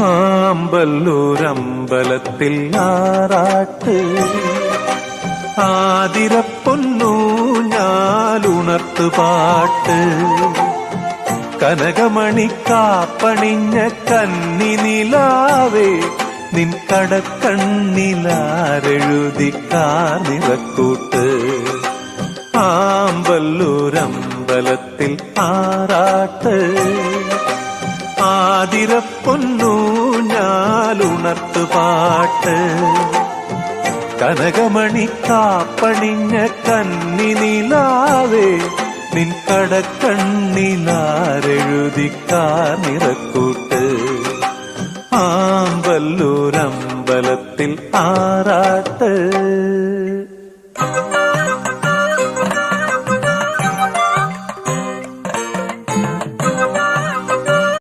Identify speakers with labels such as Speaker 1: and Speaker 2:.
Speaker 1: ஆம்பல்லூர் அம்பலத்தில் ஆராட்டு ஆதிர பொன்னூ ഞാലുണർത്തു പാട്ട് കനകമണി കാപ്പണിഞ്ഞ കന്നി നിലാവേ നിൻ കടക്കണ്ണിലാരെഴുതി കാർനിറക്കൂട്ട് ആമ്പല്ലൂരമ്പലത്തിൽ ആറാട്ട് ഞാലുണർത്തു പാട്ട്. കനകമണി കാപ്പണിഞ്ഞ കന്നി നിലാവേ നിൻ കടക്കണ്ണിലാരെഴുതി കാർനിറക്കൂട്ട് ആമ്പല്ലൂരമ്പലത്തിൽ ആറാട്ട്.